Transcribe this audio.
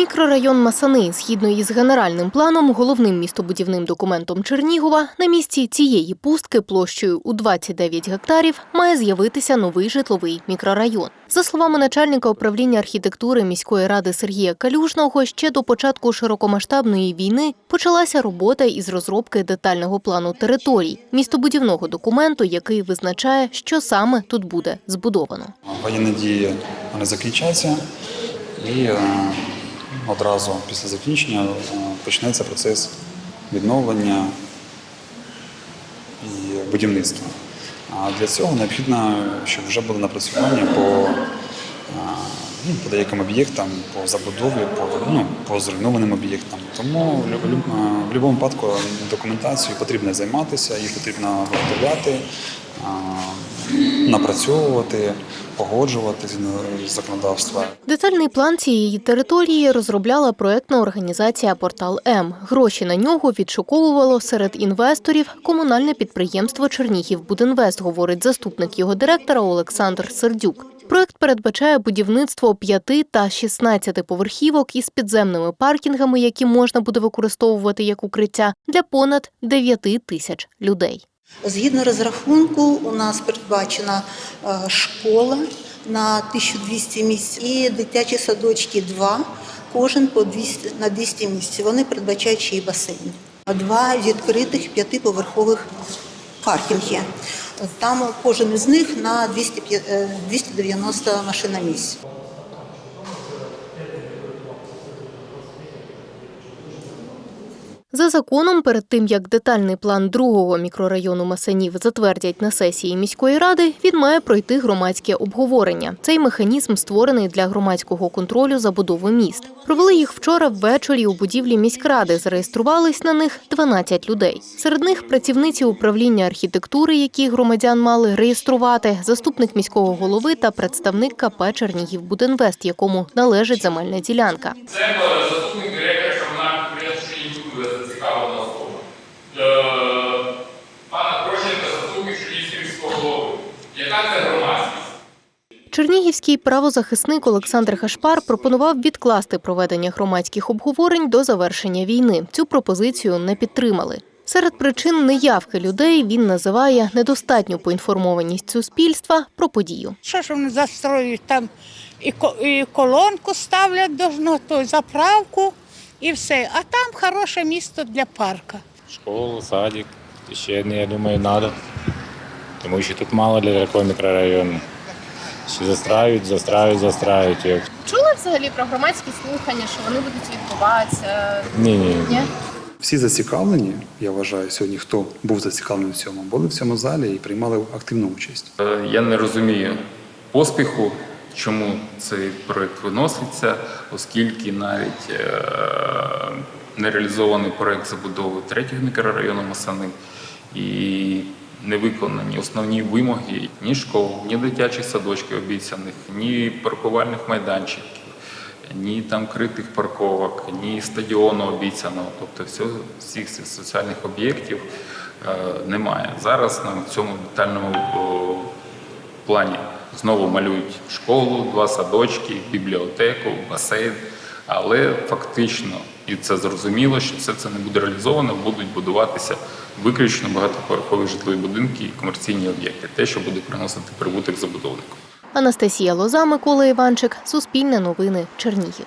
Мікрорайон Масани, згідно із генеральним планом, головним містобудівним документом Чернігова, на місці цієї пустки площею у 29 гектарів має з'явитися новий житловий мікрорайон. За словами начальника управління архітектури міської ради Сергія Калюжного, ще до початку широкомасштабної війни почалася робота із розробки детального плану територій, містобудівного документу, який визначає, що саме тут буде збудовано. Воєнні дії вони закінчаться і е, одразу після закінчення е, почнеться процес відновлення і будівництва. А для цього необхідно, щоб вже були напрацювання по, е, ну, по деяким об'єктам, по забудові, по, ну, по зруйнованим об'єктам. Тому в люб- е, будь-якому випадку документацією потрібно займатися, її потрібно виготовляти, е, напрацьовувати, погоджувати згідно законодавства. Детальний план цієї території розробляла проектна організація Портал М. Гроші на нього відшуковувало серед інвесторів комунальне підприємство Чернігівбудинвест, говорить заступник його директора Олександр Сердюк. Проект передбачає будівництво 5 та 16 поверхівок із підземними паркінгами, які можна буде використовувати як укриття для понад 9 тисяч людей. Згідно розрахунку, у нас передбачена е, школа на 1200 місць і дитячі садочки два, кожен по 200, на 200 місць. Вони передбачають ще й басейн. Два відкритих п'ятиповерхових паркінги. Там кожен із них на 200, е, 290 машиномісць. За законом, перед тим як детальний план другого мікрорайону Масанів затвердять на сесії міської ради, він має пройти громадське обговорення. Цей механізм створений для громадського контролю забудови міст. Провели їх вчора ввечері у будівлі міськради. Зареєструвались на них 12 людей. Серед них працівниці управління архітектури, які громадян мали реєструвати, заступник міського голови та представник КП Чернігівбудинвест, якому належить земельна ділянка. Це е, заступник директора комунального підприємства Чернігівбудинвест, зацікавлена особа. Е, Пана Прощенка, заступник Чернігівського голови. Яка це громадськість? Чернігівський правозахисник Олександр Хашпар пропонував відкласти проведення громадських обговорень до завершення війни. Цю пропозицію не підтримали. Серед причин неявки людей він називає недостатню поінформованість суспільства про подію. Що ж вони застроюють там і, колонку ставлять до ну, то заправку і все. А там хороше місто для парка. Школу, садик. Ще я думаю, треба. Тому що тут мало для такого мікрорайону. Ще застраюють, застраюють, застраюють. Як... Чули взагалі про громадські слухання, що вони будуть відбуватися? Ні, ні. Ні? Всі зацікавлені, я вважаю, сьогодні хто був зацікавлений в цьому, були в цьому залі і приймали активну участь. Е, Я не розумію поспіху, чому цей проект виноситься, оскільки навіть е, не проект забудови третього мікрорайону Масани і не виконані основні вимоги ні школ, ні дитячих садочків обіцяних, ні паркувальних майданчиків, ні там критих парковок, ні стадіону обіцяного. Тобто всього, всіх цих соціальних об'єктів е, немає. Зараз на цьому детальному плані знову малюють школу, два садочки, бібліотеку, басейн. Але фактично, і це зрозуміло, що все це не буде реалізовано, будуть будуватися виключно багатоповерхові житлові будинки і комерційні об'єкти, те, що буде приносити прибуток забудовнику. Анастасія Лоза, Микола Іванчик, Суспільне новини, Чернігів.